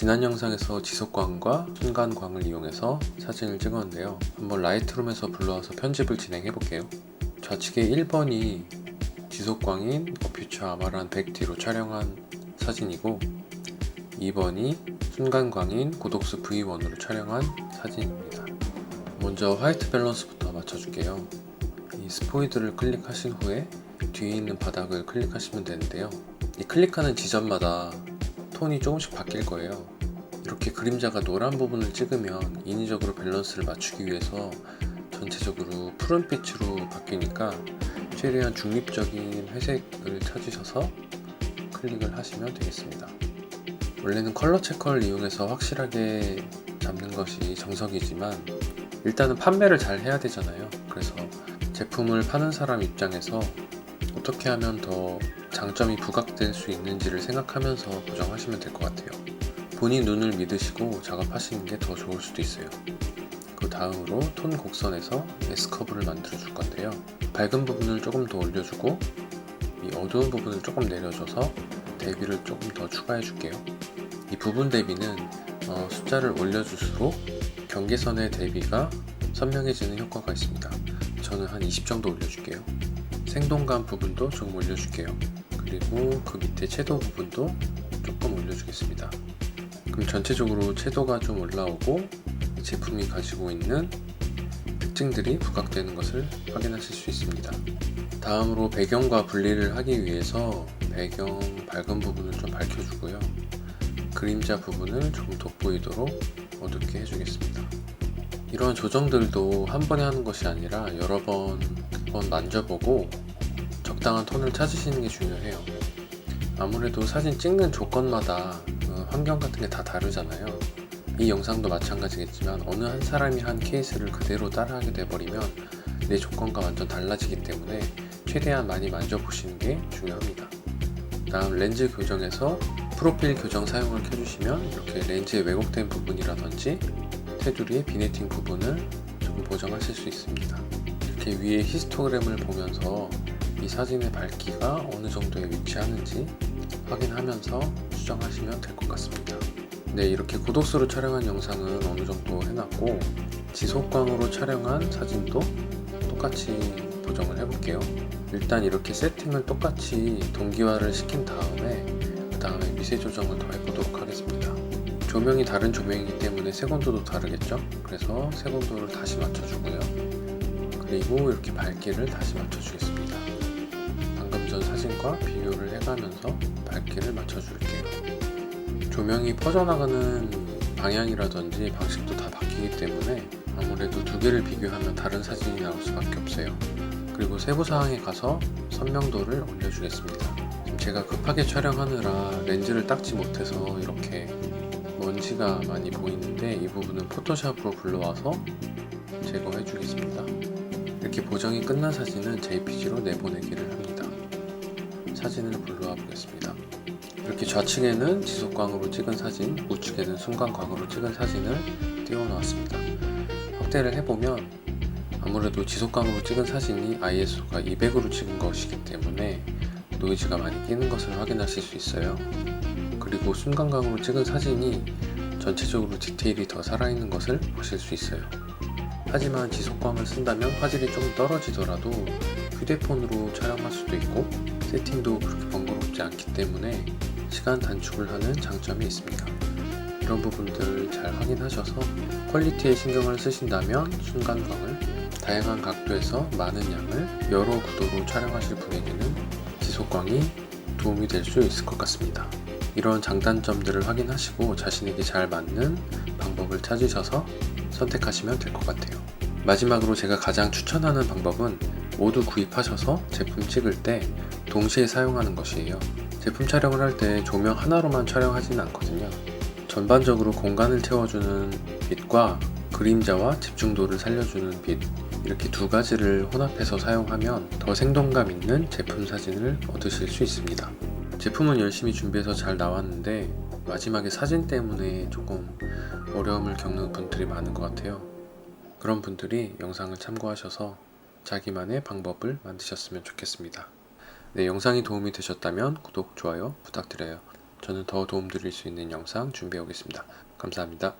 지난 영상에서 지속광과 순간광을 이용해서 사진을 찍었는데요. 한번 라이트룸에서 불러와서 편집을 진행해 볼게요. 좌측에 1번이 지속광인 어퓨처 아마란 100D로 촬영한 사진이고 2번이 순간광인 고독스 V1으로 촬영한 사진입니다. 먼저 화이트 밸런스부터 맞춰줄게요. 이 스포이드를 클릭하신 후에 뒤에 있는 바닥을 클릭하시면 되는데요. 이 클릭하는 지점마다 톤이 조금씩 바뀔 거예요. 이렇게 그림자가 노란 부분을 찍으면 인위적으로 밸런스를 맞추기 위해서 전체적으로 푸른빛으로 바뀌니까 최대한 중립적인 회색을 찾으셔서 클릭을 하시면 되겠습니다. 원래는 컬러 체커를 이용해서 확실하게 잡는 것이 정석이지만 일단은 판매를 잘 해야 되잖아요. 그래서 제품을 파는 사람 입장에서 어떻게 하면 더 장점이 부각될 수 있는지를 생각하면서 보정하시면 될 것 같아요. 본인 눈을 믿으시고 작업하시는 게 더 좋을 수도 있어요. 그 다음으로 톤 곡선에서 S커브를 만들어 줄 건데요. 밝은 부분을 조금 더 올려주고 이 어두운 부분을 조금 내려줘서 대비를 조금 더 추가해 줄게요. 이 부분 대비는 어, 숫자를 올려줄수록 경계선의 대비가 선명해지는 효과가 있습니다. 저는 한 20 정도 올려줄게요. 생동감 부분도 조금 올려줄게요. 그리고 그 밑에 채도 부분도 조금 올려주겠습니다. 그럼 전체적으로 채도가 좀 올라오고 이 제품이 가지고 있는 특징들이 부각되는 것을 확인하실 수 있습니다. 다음으로 배경과 분리를 하기 위해서 배경 밝은 부분을 좀 밝혀주고요. 그림자 부분을 조금 돋보이도록 어둡게 해주겠습니다. 이러한 조정들도 한 번에 하는 것이 아니라 여러 번, 번 만져보고 적당한 톤을 찾으시는 게 중요해요. 아무래도 사진 찍는 조건마다 그 환경 같은 게 다 다르잖아요. 이 영상도 마찬가지겠지만 어느 한 사람이 한 케이스를 그대로 따라하게 돼버리면 내 조건과 완전 달라지기 때문에 최대한 많이 만져보시는 게 중요합니다. 다음 렌즈 교정에서 프로필 교정 사용을 켜주시면 이렇게 렌즈의 왜곡된 부분이라든지 테두리의 비네팅 부분을 조금 보정하실 수 있습니다. 이렇게 위에 히스토그램을 보면서 이 사진의 밝기가 어느 정도에 위치하는지 확인하면서 수정하시면 될 것 같습니다. 네, 이렇게 고독수로 촬영한 영상은 어느 정도 해놨고 지속광으로 촬영한 사진도 똑같이 보정을 해볼게요. 일단 이렇게 세팅을 똑같이 동기화를 시킨 다음에 그 다음에 미세 조정을 더 해보도록 하겠습니다. 조명이 다른 조명이기 때문에 색온도도 다르겠죠? 그래서 색온도를 다시 맞춰주고요. 그리고 이렇게 밝기를 다시 맞춰주겠습니다. 방금 전 사진과 비교를 해가면서 밝기를 맞춰줄게요. 조명이 퍼져나가는 방향이라든지 방식도 다 바뀌기 때문에 아무래도 두 개를 비교하면 다른 사진이 나올 수밖에 없어요. 그리고 세부 사항에 가서 선명도를 올려주겠습니다. 지금 제가 급하게 촬영하느라 렌즈를 닦지 못해서 이렇게 먼지가 많이 보이는데 이 부분은 포토샵으로 불러와서 제거해 주겠습니다. 이렇게 보정이 끝난 사진은 JPG로 내보내기를 합니다. 사진을 불러와 보겠습니다. 이렇게 좌측에는 지속광으로 찍은 사진, 우측에는 순간광으로 찍은 사진을 띄워 놓았습니다. 확대를 해보면 아무래도 지속광으로 찍은 사진이 ISO가 200으로 찍은 것이기 때문에 노이즈가 많이 끼는 것을 확인하실 수 있어요. 그리고 순간광으로 찍은 사진이 전체적으로 디테일이 더 살아있는 것을 보실 수 있어요. 하지만 지속광을 쓴다면 화질이 조금 떨어지더라도 휴대폰으로 촬영할 수도 있고 세팅도 그렇게 번거롭지 않기 때문에 시간 단축을 하는 장점이 있습니다. 이런 부분들을 잘 확인하셔서 퀄리티에 신경을 쓰신다면 순간광을 다양한 각도에서 많은 양을 여러 구도로 촬영하실 분에게는 지속광이 도움이 될 수 있을 것 같습니다. 이런 장단점들을 확인하시고 자신에게 잘 맞는 방법을 찾으셔서 선택하시면 될 것 같아요. 마지막으로 제가 가장 추천하는 방법은 모두 구입하셔서 제품 찍을 때 동시에 사용하는 것이에요. 제품 촬영을 할 때 조명 하나로만 촬영하지는 않거든요. 전반적으로 공간을 채워주는 빛과 그림자와 집중도를 살려주는 빛, 이렇게 두 가지를 혼합해서 사용하면 더 생동감 있는 제품 사진을 얻으실 수 있습니다. 제품은 열심히 준비해서 잘 나왔는데 마지막에 사진 때문에 조금 어려움을 겪는 분들이 많은 것 같아요. 그런 분들이 영상을 참고하셔서 자기만의 방법을 만드셨으면 좋겠습니다. 네, 영상이 도움이 되셨다면 구독, 좋아요 부탁드려요. 저는 더 도움드릴 수 있는 영상 준비해 오겠습니다. 감사합니다.